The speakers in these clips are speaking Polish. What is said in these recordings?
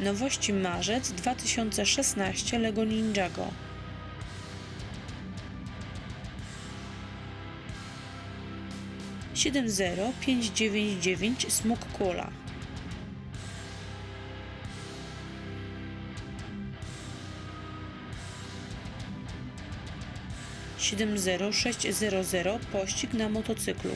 Nowości marzec 2016 Lego Ninjago. Siedem zero pięć dziewięć dziewięć Kula. Siedem zero sześć zero zero Pościg na motocyklu.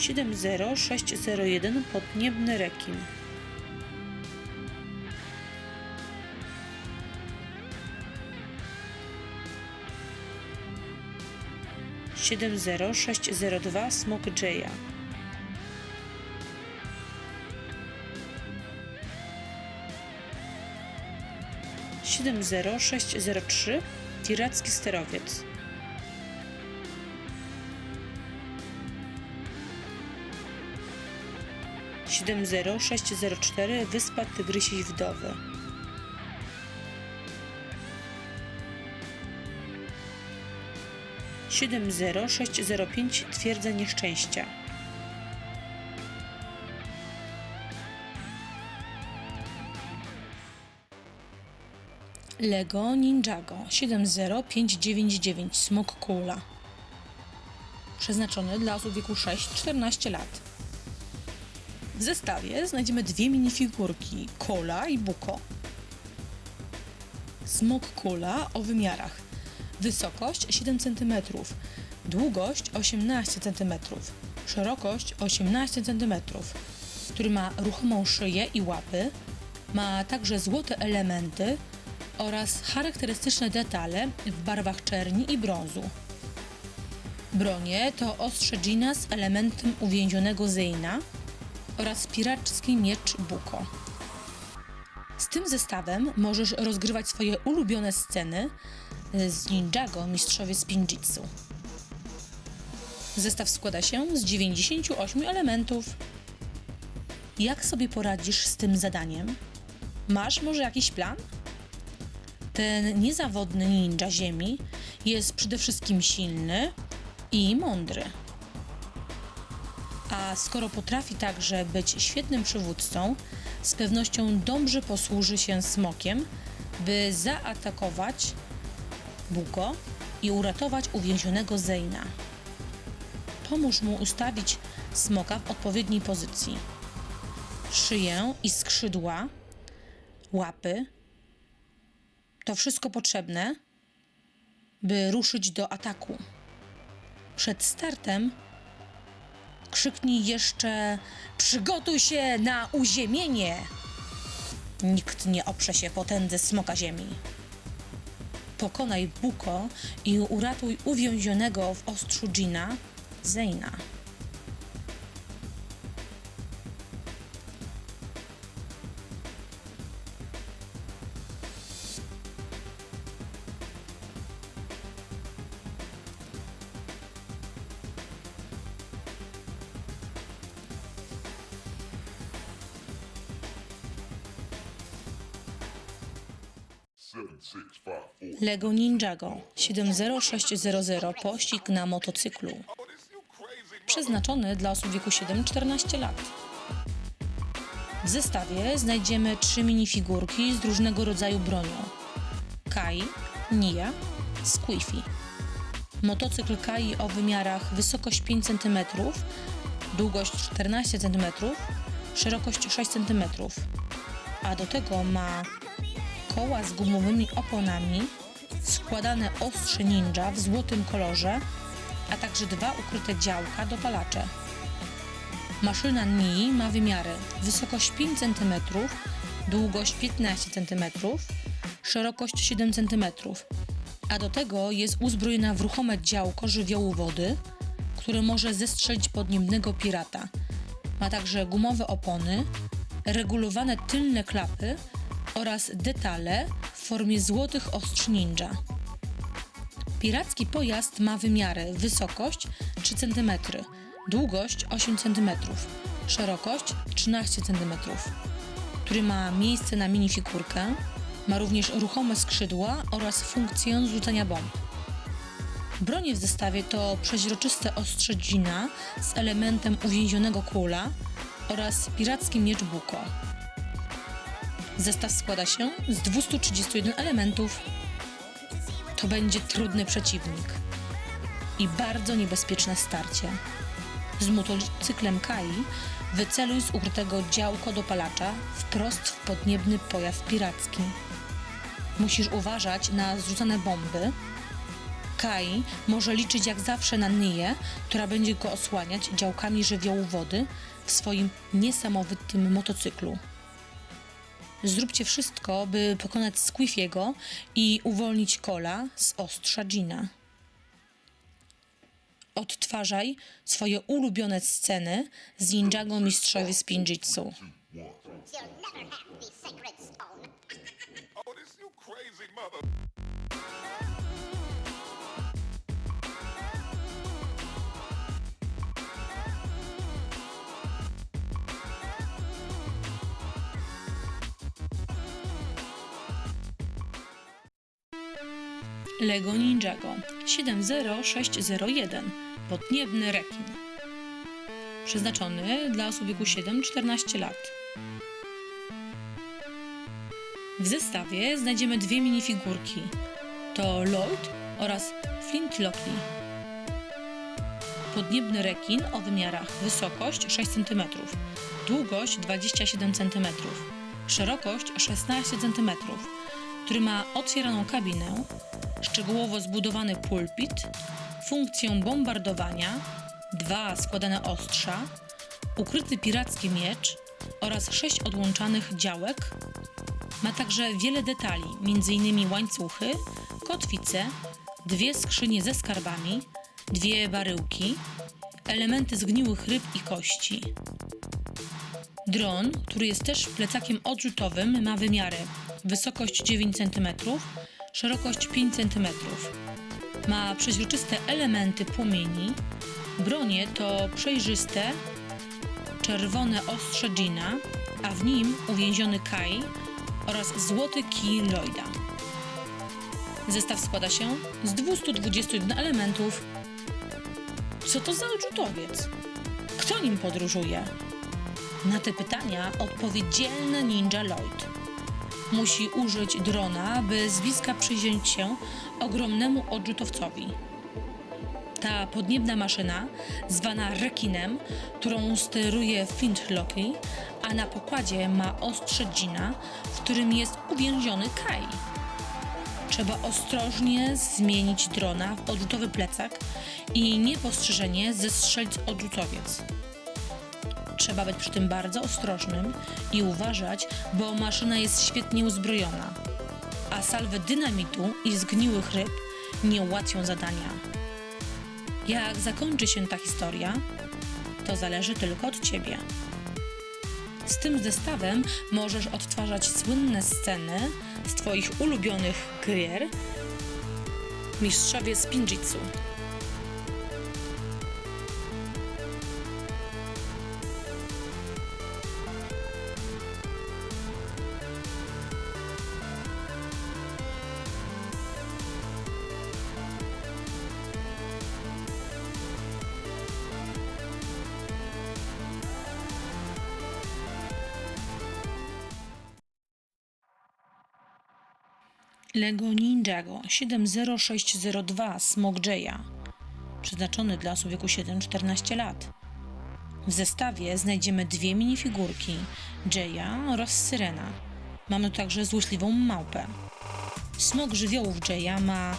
70601 Podniebny rekin. Siedem zero sześć zero dwa Smok Jaya. Siedem zero sześć zero trzy Piracki sterowiec. 70604 Wyspa Tygrysiej Wdowy. Siedem zero sześć zero pięć Twierdza Nieszczęścia. Lego Ninjago 70599 Smok Kula. Przeznaczony dla osób wieku 6-14 lat. W zestawie znajdziemy dwie minifigurki Kola i Buko. Smok Kula o wymiarach. Wysokość 7 cm, długość 18 cm, szerokość 18 cm, który ma ruchomą szyję i łapy, ma także złote elementy oraz charakterystyczne detale w barwach czerni i brązu. Bronie to ostrze Gina z elementem uwięzionego Zeina oraz piracki miecz Buko. Z tym zestawem możesz rozgrywać swoje ulubione sceny z Ninjago Mistrzowie Spinjitzu. Zestaw składa się z 98 elementów. Jak sobie poradzisz z tym zadaniem? Masz może jakiś plan? Ten niezawodny ninja Ziemi jest przede wszystkim silny i mądry. A skoro potrafi także być świetnym przywódcą, z pewnością dobrze posłuży się smokiem, by zaatakować Buko i uratować uwięzionego Zeina. Pomóż mu ustawić smoka w odpowiedniej pozycji. Szyję i skrzydła, łapy to wszystko potrzebne, by ruszyć do ataku. Przed startem krzyknij jeszcze: Przygotuj się na uziemienie! Nikt nie oprze się potędze smoka ziemi. Pokonaj Buko i uratuj uwięzionego w ostrzu Gina, Zeina. Lego Ninjago 70600 pościg na motocyklu. Przeznaczony dla osób wieku 7-14 lat. W zestawie znajdziemy trzy minifigurki z różnego rodzaju bronią. Kai, Nia, Squiffy. Motocykl Kai o wymiarach wysokość 5 cm, długość 14 cm, szerokość 6 cm. A do tego ma koła z gumowymi oponami, składane ostrze ninja w złotym kolorze, a także dwa ukryte działka dopalacze. Maszyna Nii ma wymiary wysokość 5 cm, długość 15 cm, szerokość 7 cm, a do tego jest uzbrojona w ruchome działko żywiołu wody, które może zestrzelić podniebnego pirata. Ma także gumowe opony, regulowane tylne klapy oraz detale formie złotych ostrz ninja. Piracki pojazd ma wymiary wysokość 3 cm, długość 8 cm, szerokość 13 cm, który ma miejsce na minifigurkę, ma również ruchome skrzydła oraz funkcję zrzucania bomb. Bronie w zestawie to przeźroczyste ostrze dżina z elementem uwięzionego króla oraz piracki miecz buko. Zestaw składa się z 231 elementów. To będzie trudny przeciwnik i bardzo niebezpieczne starcie. Z motocyklem Kai wyceluj z ukrytego działko dopalacza wprost w podniebny pojazd piracki. Musisz uważać na zrzucane bomby. Kai może liczyć jak zawsze na Nyję, która będzie go osłaniać działkami żywiołu wody w swoim niesamowitym motocyklu. Zróbcie wszystko, by pokonać Squiffiego i uwolnić Kola z ostrza Gina. Odtwarzaj swoje ulubione sceny z Ninjago Mistrzowie Spinjitsu. Lego Ninjago 70601 Podniebny rekin Przeznaczony dla osób wieku 7-14 lat. W zestawie znajdziemy dwie minifigurki. To Lloyd oraz Flint Lockley. Podniebny rekin o wymiarach wysokość 6 cm, długość 27 cm, szerokość 16 cm, który ma otwieraną kabinę, szczegółowo zbudowany pulpit, funkcję bombardowania, dwa składane ostrza, ukryty piracki miecz oraz sześć odłączanych działek. Ma także wiele detali, m.in. łańcuchy, kotwice, dwie skrzynie ze skarbami, dwie baryłki, elementy zgniłych ryb i kości. Dron, który jest też plecakiem odrzutowym, ma wymiary wysokość 9 cm, szerokość 5 cm. Ma przeźroczyste elementy płomieni. Bronie to przejrzyste, czerwone ostrze Gina, a w nim uwięziony Kai oraz złoty kij Lloyda. Zestaw składa się z 221 elementów. Co to za odrzutowiec? Kto nim podróżuje? Na te pytania odpowie dzielny ninja Lloyd. Musi użyć drona, by z bliska przyjrzeć się ogromnemu odrzutowcowi. Ta podniebna maszyna, zwana rekinem, którą steruje Flint Lockley, a na pokładzie ma ostrze Gina, w którym jest uwięziony Kai. Trzeba ostrożnie zmienić drona w odrzutowy plecak i niepostrzeżenie zestrzelić odrzutowiec. Trzeba być przy tym bardzo ostrożnym i uważać, bo maszyna jest świetnie uzbrojona, a salwy dynamitu i zgniłych ryb nie ułatwią zadania. Jak zakończy się ta historia, to zależy tylko od ciebie. Z tym zestawem możesz odtwarzać słynne sceny z twoich ulubionych gier Mistrzowie Spinjitsu. Lego Ninjago 70602 Smog Jaya przeznaczony dla osób wieku 7-14 lat. W zestawie znajdziemy dwie minifigurki Jaya oraz Syrena. Mamy także złośliwą małpę. Smog żywiołów Jaya ma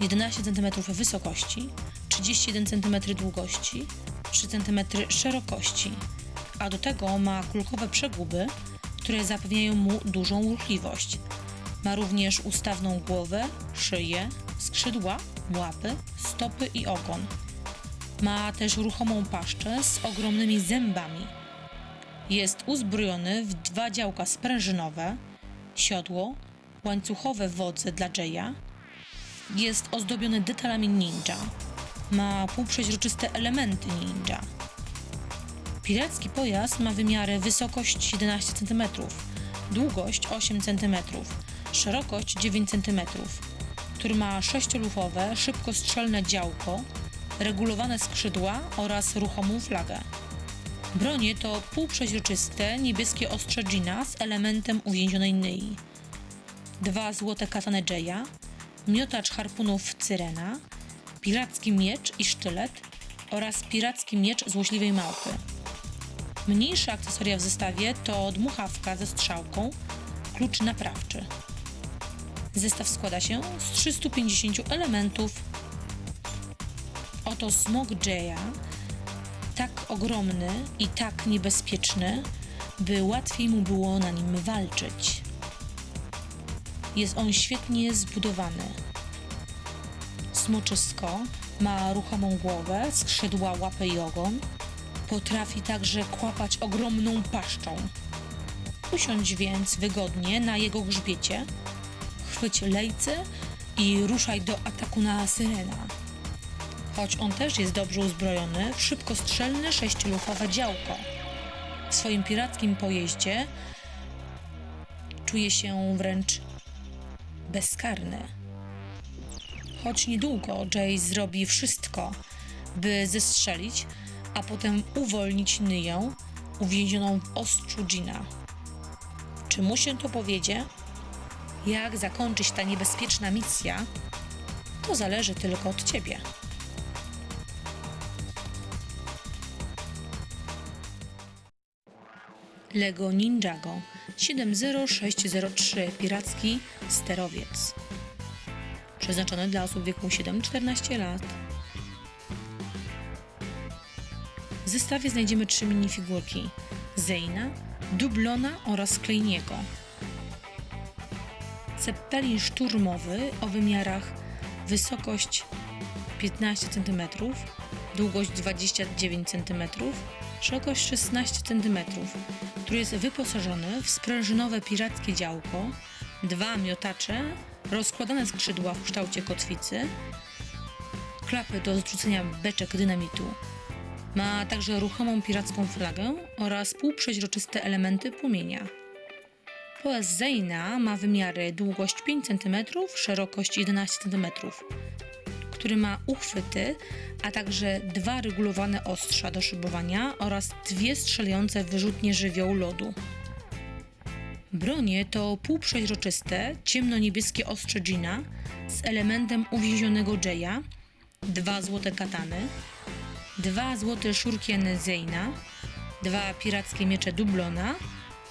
11 cm wysokości, 31 cm długości, 3 cm szerokości, a do tego ma kulkowe przeguby, które zapewniają mu dużą ruchliwość. Ma również ustawną głowę, szyję, skrzydła, łapy, stopy i ogon. Ma też ruchomą paszczę z ogromnymi zębami. Jest uzbrojony w dwa działka sprężynowe, siodło, łańcuchowe wodze dla Jaya. Jest ozdobiony detalami ninja. Ma półprzeźroczyste elementy ninja. Piracki pojazd ma wymiary wysokość 11 cm, długość 8 cm, szerokość 9 cm. który ma sześciolufowe, szybkostrzelne działko, regulowane skrzydła oraz ruchomą flagę. Bronie to półprzeźroczyste niebieskie ostrze Gina z elementem uwięzionej nyi. Dwa złote katany Jaya, miotacz harpunów Cyrena, piracki miecz i sztylet oraz piracki miecz złośliwej małpy. Mniejsze akcesoria w zestawie to dmuchawka ze strzałką, klucz naprawczy. Zestaw składa się z 350 elementów. Oto smog Jaya, tak ogromny i tak niebezpieczny, by łatwiej mu było na nim walczyć. Jest on świetnie zbudowany. Smoczysko ma ruchomą głowę, skrzydła, łapy i ogon. Potrafi także kłapać ogromną paszczą. Usiądź więc wygodnie na jego grzbiecie, chwyć lejce i ruszaj do ataku na syrena. Choć on też jest dobrze uzbrojony w szybkostrzelne sześciolufowe działko. W swoim pirackim pojeździe czuje się wręcz bezkarny. Choć niedługo Jay zrobi wszystko, by zestrzelić, a potem uwolnić Nyję uwięzioną w ostrzu Gina. Czy mu się to powiedzie? Jak zakończyć ta niebezpieczna misja? To zależy tylko od ciebie. Lego Ninjago 70603 Piracki Sterowiec Przeznaczony dla osób w wieku 7-14 lat W zestawie znajdziemy trzy minifigurki Zeyna, Dublona oraz Klejniego. Zeppelin szturmowy o wymiarach wysokość 15 cm, długość 29 cm, szerokość 16 cm, który jest wyposażony w sprężynowe pirackie działko, dwa miotacze, rozkładane skrzydła w kształcie kotwicy, klapy do zrzucenia beczek dynamitu. Ma także ruchomą piracką flagę oraz półprzeźroczyste elementy płomienia. Pojazd Zeyna ma wymiary długość 5 cm, szerokość 11 cm, który ma uchwyty, a także dwa regulowane ostrza do szybowania oraz dwie strzelające wyrzutnie żywiołu lodu. Bronie to półprzeźroczyste, ciemno-niebieskie ostrze Gina z elementem uwięzionego Jaya, dwa złote katany, dwa złote szurkieny Zeyna, dwa pirackie miecze Dublona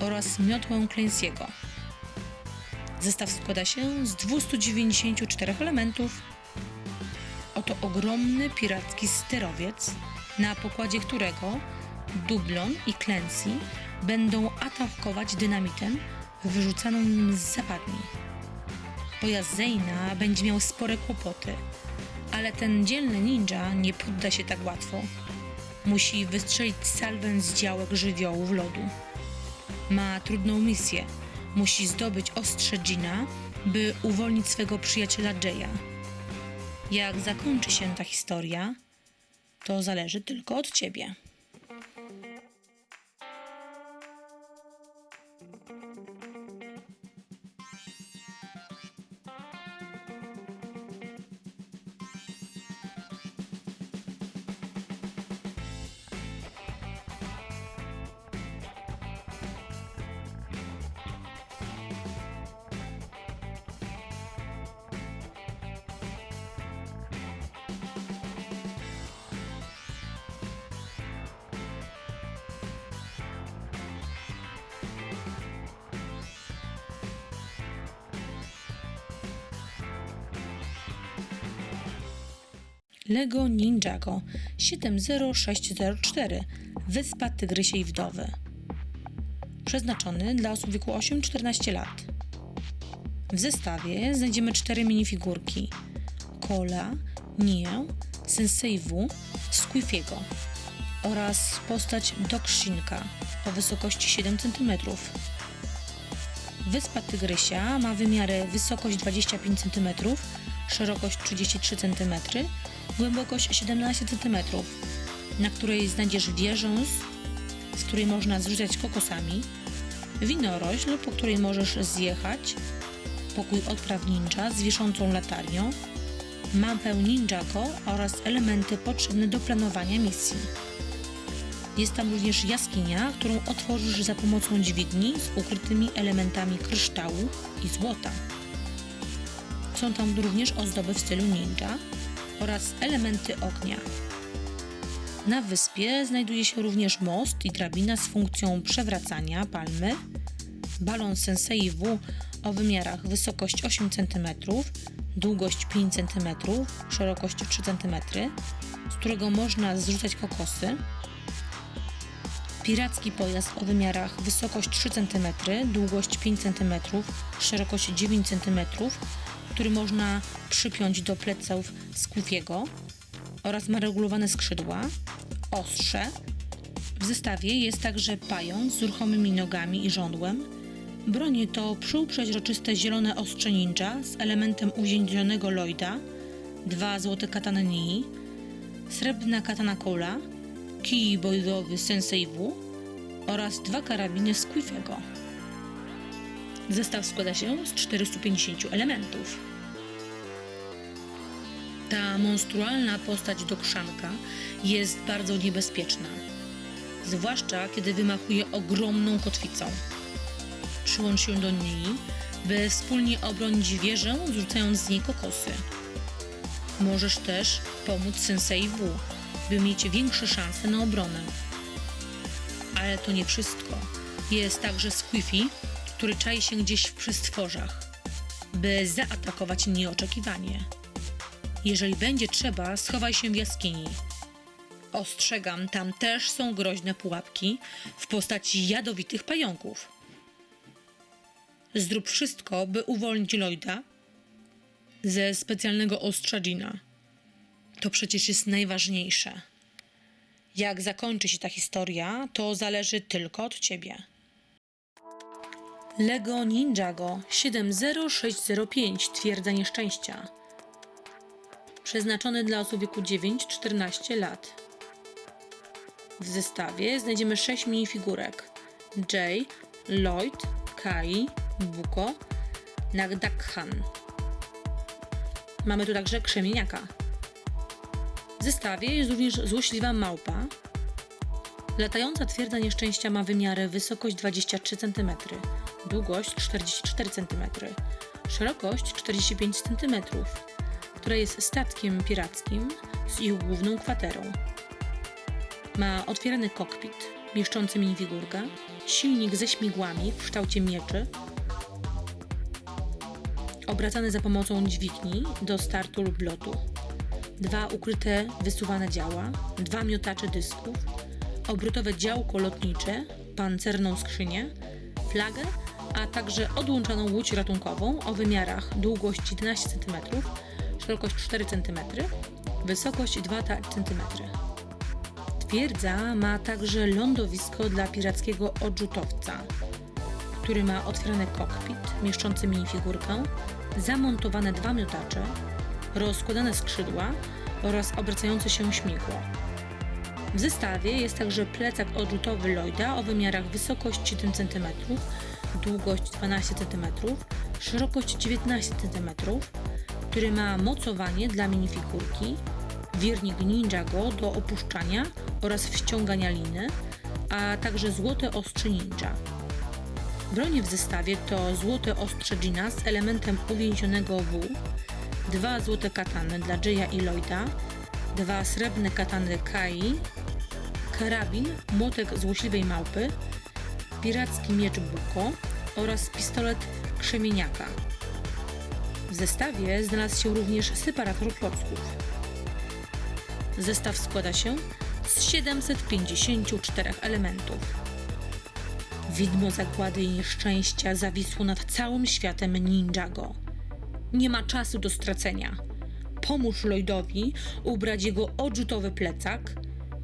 oraz miotłę Clancy'ego. Zestaw składa się z 294 elementów. Oto ogromny piracki sterowiec, na pokładzie którego Dublon i Clancy będą atakować dynamitem wyrzucaną nim z zapadni. Pojazd Zeyna będzie miał spore kłopoty, ale ten dzielny ninja nie podda się tak łatwo. Musi wystrzelić salwę z działek żywiołów lodu. Ma trudną misję. Musi zdobyć ostrze Gina, by uwolnić swego przyjaciela Jaya. Jak zakończy się ta historia, to zależy tylko od ciebie. Lego Ninjago 70604 Wyspa Tygrysiej Wdowy Przeznaczony dla osób w wieku 8-14 lat. W zestawie znajdziemy cztery minifigurki Kola, Nie, Sensei W, Squiffiego oraz postać Dokshinka o wysokości 7 cm. Wyspa Tygrysia ma wymiary wysokość 25 cm, szerokość 33 cm, głębokość 17 cm, na której znajdziesz wieżę, z, której można zrzucać kokosami, winorośl, po której możesz zjechać, pokój odpraw ninja z wiszącą latarnią, mapę Ninjago oraz elementy potrzebne do planowania misji. Jest tam również jaskinia, którą otworzysz za pomocą dźwigni z ukrytymi elementami kryształu i złota. Są tam również ozdoby w stylu ninja oraz elementy ognia. Na wyspie znajduje się również most i drabina z funkcją przewracania palmy, balon Sensei W o wymiarach wysokość 8 cm, długość 5 cm, szerokość 3 cm, z którego można zrzucać kokosy, piracki pojazd o wymiarach wysokość 3 cm, długość 5 cm, szerokość 9 cm, który można przypiąć do pleców Squiffiego oraz ma regulowane skrzydła, ostrze. W zestawie jest także pająk z ruchomymi nogami i żądłem. Bronie to przyłprzeźroczyste zielone ostrze ninja z elementem uziębionego Lloyda, dwa złote katany Nii, srebrna katana Cola, kij bojowy Sensei W oraz dwa karabiny Squiffiego. Zestaw składa się z 450 elementów. Ta monstrualna postać do krzanka jest bardzo niebezpieczna, zwłaszcza kiedy wymachuje ogromną kotwicą. Przyłącz się do niej, by wspólnie obronić wieżę, zrzucając z niej kokosy. Możesz też pomóc Sensei W, by mieć większe szanse na obronę. Ale to nie wszystko. Jest także Squiffy, który czai się gdzieś w przystworzach, by zaatakować nieoczekiwanie. Jeżeli będzie trzeba, schowaj się w jaskini. Ostrzegam, tam też są groźne pułapki w postaci jadowitych pająków. Zrób wszystko, by uwolnić Lloyda ze specjalnego ostrza Gina. To przecież jest najważniejsze. Jak zakończy się ta historia, to zależy tylko od ciebie. Lego Ninjago 70605 Twierdza Nieszczęścia przeznaczony dla osób wieku 9-14 lat. W zestawie znajdziemy 6 minifigurek Jay, Lloyd, Kai, Buko, Nagdakhan. Mamy tu także krzemieniaka. W zestawie jest również złośliwa małpa. Latająca twierdza nieszczęścia ma wymiary wysokość 23 cm, długość 44 cm, szerokość 45 cm która jest statkiem pirackim z ich główną kwaterą. Ma otwierany kokpit mieszczący minifigurkę, silnik ze śmigłami w kształcie mieczy, obracany za pomocą dźwigni do startu lub lotu, dwa ukryte wysuwane działa, dwa miotacze dysków, obrotowe działko lotnicze, pancerną skrzynię, flagę, a także odłączoną łódź ratunkową o wymiarach długości 11 cm, szerokość 4 cm, wysokość 2 cm. Twierdza ma także lądowisko dla pirackiego odrzutowca, który ma otwierany kokpit mieszczący minifigurkę, zamontowane dwa miotacze, rozkładane skrzydła oraz obracające się śmigło. W zestawie jest także plecak odrzutowy Lloyda o wymiarach wysokość 7 cm, długość 12 cm, szerokość 19 cm, który ma mocowanie dla minifigurki, wirnik Ninjago do opuszczania oraz wciągania liny, a także złote ostrze ninja. Bronie w zestawie to złote ostrze Gina z elementem uwięzionego W, dwa złote katany dla Jaya i Lloyda, dwa srebrne katany Kai, karabin, młotek złośliwej małpy, piracki miecz Buko oraz pistolet krzemieniaka. W zestawie znalazł się również separator klocków. Zestaw składa się z 754 elementów. Widmo zagłady i nieszczęścia zawisło nad całym światem Ninjago. Nie ma czasu do stracenia. Pomóż Lloydowi ubrać jego odrzutowy plecak.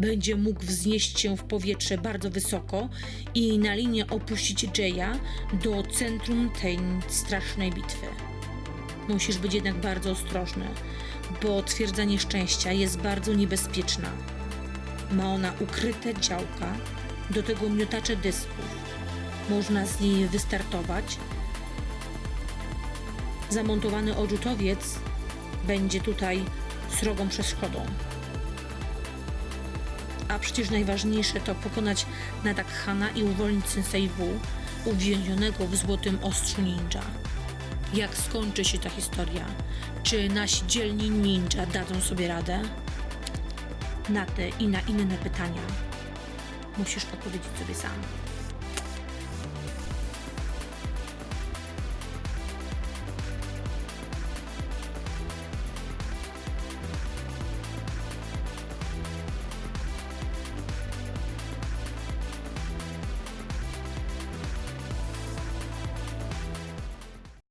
Będzie mógł wznieść się w powietrze bardzo wysoko i na linię opuścić Jaya do centrum tej strasznej bitwy. Musisz być jednak bardzo ostrożny, bo twierdza nieszczęścia jest bardzo niebezpieczna. Ma ona ukryte działka, do tego miotacze dysków. Można z niej wystartować Zamontowany odrzutowiec będzie tutaj srogą przeszkodą. A przecież najważniejsze to pokonać Nadak Hana i uwolnić Sensei W, uwięzionego w złotym ostrzu ninja. Jak skończy się ta historia? Czy nasi dzielni ninja dadzą sobie radę? Na te i na inne pytania musisz odpowiedzieć sobie sam.